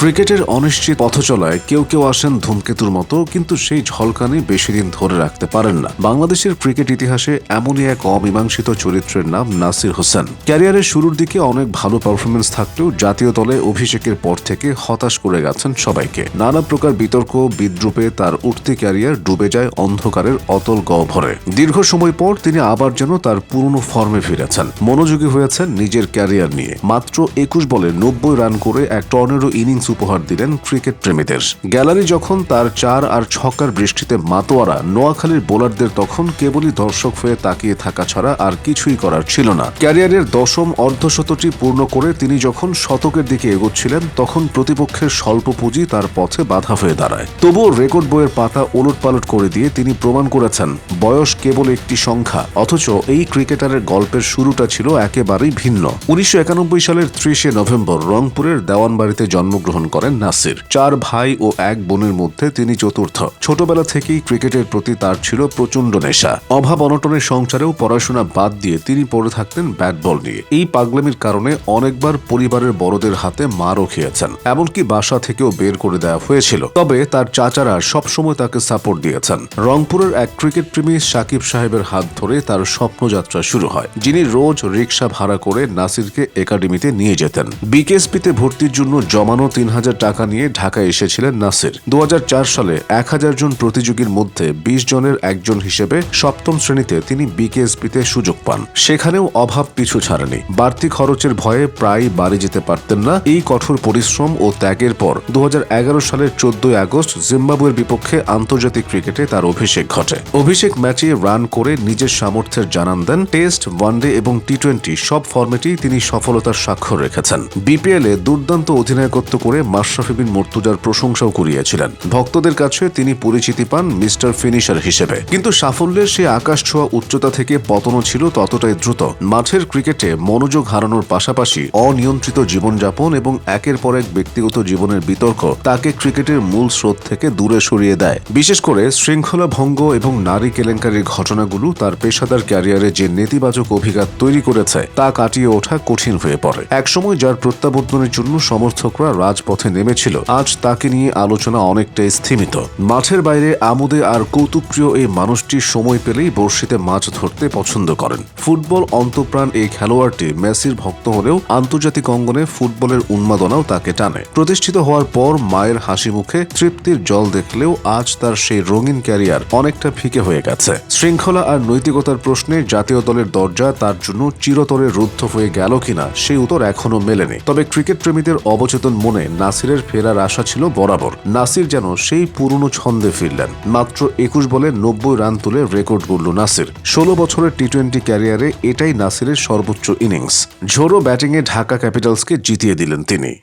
ক্রিকেটের অনিশ্চিত পথচলায় কেউ কেউ আসেন ধূমকেতুর মতো, কিন্তু সেই ঝলকানি বেশি দিন ধরে রাখতে পারেন না। বাংলাদেশের ক্রিকেট ইতিহাসে এমনই এক অমীমাংসিত চরিত্রের নাম নাসির হোসেন। ক্যারিয়ারের শুরুর দিকে অনেক ভালো পারফরমেন্স থাকলেও জাতীয় দলে অভিষেকের পর থেকে হতাশ করে গেছেন সবাইকে। নানা প্রকার বিতর্ক, বিদ্রুপে তার উঠতি ক্যারিয়ার ডুবে যায় অন্ধকারের অতল গহ্বরে। দীর্ঘ সময় পর তিনি আবার যেন তার পুরনো ফর্মে ফিরেছেন। মনোযোগী হয়েছেন নিজের ক্যারিয়ার নিয়ে। মাত্র একুশ বলে নব্বই রান করে এক টর্নেরো ইনিংস উপহার দিলেন ক্রিকেট প্রেমীদের। গ্যালারি যখন তার চার আর ছক্কার বৃষ্টিতে মাতোয়ারা, নোয়াখালীর বোলারদের তখন কেবলই দর্শক হয়ে তাকিয়ে থাকা ছাড়া আর কিছুই করার ছিল না। ক্যারিয়ারের দশম অর্ধশতটি পূর্ণ করে তিনি যখন শতকের দিকে এগোচ্ছিলেন, তখন প্রতিপক্ষের স্বল্প পুঁজি তার পথে বাধা হয়ে দাঁড়ায়। তবুও রেকর্ড বইয়ের পাতা ওলটপালট করে দিয়ে তিনি প্রমাণ করেছেন, বয়স কেবল একটি সংখ্যা, অথচ এই ক্রিকেটারের গল্পের শুরুটা ছিল একেবারেই ভিন্ন। উনিশশো একানব্বই সালের ত্রিশে নভেম্বর রংপুরের দেওয়ানবাড়িতে জন্মগ্রহণ করেন নাসির। চার ভাই ও এক বোনের মধ্যে তিনি চতুর্থ। ছোটবেলা থেকেই ক্রিকেটের প্রতি তার ছিল প্রচণ্ড নেশা। অভাব অনটনের সংসারেও পড়াশোনা বাদ দিয়ে তিনি পড়ে থাকতেন ব্যাট বল নিয়ে। এই পাগলামির কারণে অনেকবার পরিবারের বড়দের হাতে মারও খেয়েছেন, এমনকি বাসা থেকেও বের করে দেওয়া হয়েছিল। তবে তার চাচারা সবসময় তাকে সাপোর্ট দিয়েছেন। রংপুরের এক ক্রিকেট প্রেমী সাকিব সাহেবের হাত ধরে তার স্বপ্নযাত্রা শুরু হয়। যিনি রোজ রিক্সা ভাড়া করে নাসিরকে একাডেমিতে নিয়ে যেতেন। বিকেএসপিতে ভর্তির জন্য জমানো তিন হাজার টাকা নিয়ে ঢাকায় এসেছিলেন নাসির। দু হাজার চার সালে এক হাজার জন প্রতিযোগীর মধ্যে বিশ জনের একজন হিসেবে সপ্তম শ্রেণীতে তিনি বিকেএসপিতে সুযোগ পান। সেখানেও অভাব পিছু ছাড়েনি। বাড়তি খরচের ভয়ে প্রায় বাড়ি যেতে পারতেন না। এই কঠোর পরিশ্রম ও ত্যাগের পর দু হাজার এগারো সালের চোদ্দই আগস্ট জিম্বাবুয়ের বিপক্ষে আন্তর্জাতিক ক্রিকেটে তার অভিষেক ঘটে। অভিষেক ম্যাচে রান করে নিজের সামর্থ্যের জানান দেন। টেস্ট, ওয়ানডে এবং টি টোয়েন্টি সব ফর্মেটেই তিনি সফলতার স্বাক্ষর রেখেছেন। বিপিএল দুর্দান্ত অধিনায়কত্ব করে মাশরাফি বিন মর্তুজার প্রশংসাও কুড়িয়েছিলেন। ভক্তদের কাছে তিনি পরিচিতি পান মিস্টার ফিনিশার হিসেবে। কিন্তু সাফল্যের সে আকাশ ছোঁয়া উচ্চতা থেকে পতনও ছিল ততটাই দ্রুত। মাঠের ক্রিকেটে মনোযোগ হারানোর পাশাপাশি অনিয়ন্ত্রিত জীবনযাপন এবং একের পর এক ব্যক্তিগত জীবনের বিতর্ক তাকে ক্রিকেটের মূল স্রোত থেকে দূরে সরিয়ে দেয়। বিশেষ করে শৃঙ্খলা ভঙ্গ এবং নারী কেলেঙ্কারির ঘটনাগুলো তার পেশাদার ক্যারিয়ারে যে নেতিবাচক অভিঘাত তৈরি করেছে, তা কাটিয়ে ওঠা কঠিন হয়ে পড়ে। একসময় যার প্রত্যাবর্তনের জন্য সমর্থকরা রাজপথে নেমেছিল। আজ তাকে নিয়ে আলোচনা অনেকটাই স্থিমিত। মাঠের বাইরে আমোদে আর কৌতুকপ্রিয় এই মানুষটি সময় পেলেই বর্ষিতে মাছ ধরতে পছন্দ করেন। ফুটবল অন্তপ্রাণ এই খেলোয়াড়টি মেসির ভক্ত হলেও আন্তর্জাতিক অঙ্গনে ফুটবলের উন্মাদনাও তাকে টানে। প্রতিষ্ঠিত হওয়ার পর মায়ের হাসি মুখে তৃপ্তির জল দেখলেও আজ তার সেই রঙিন ক্যারিয়ার অনেকটা ফিকে হয়ে গেছে। শৃঙ্খলা আর নৈতিকতার প্রশ্নে জাতীয় দলের দরজা তার জন্য চিরতরে রুদ্ধ হয়ে গেল কিনা সেই উত্তর এখনও মেলেনি। তবে ক্রিকেট প্রেমীদের অবচেতন মনে নাসিরের ফেরার আশা ছিল বরাবর। নাসির যেন সেই পুরনো ছন্দে ফিরলেন। মাত্র একুশ বলে নব্বই রান তুলে রেকর্ড গড়ল নাসির। ষোলো বছরের টি টোয়েন্টি ক্যারিয়ারে এটাই নাসিরের সর্বোচ্চ ইনিংস। ঝোড়ো ব্যাটিংয়ে ঢাকা ক্যাপিটালসকে জিতিয়ে দিলেন তিনি।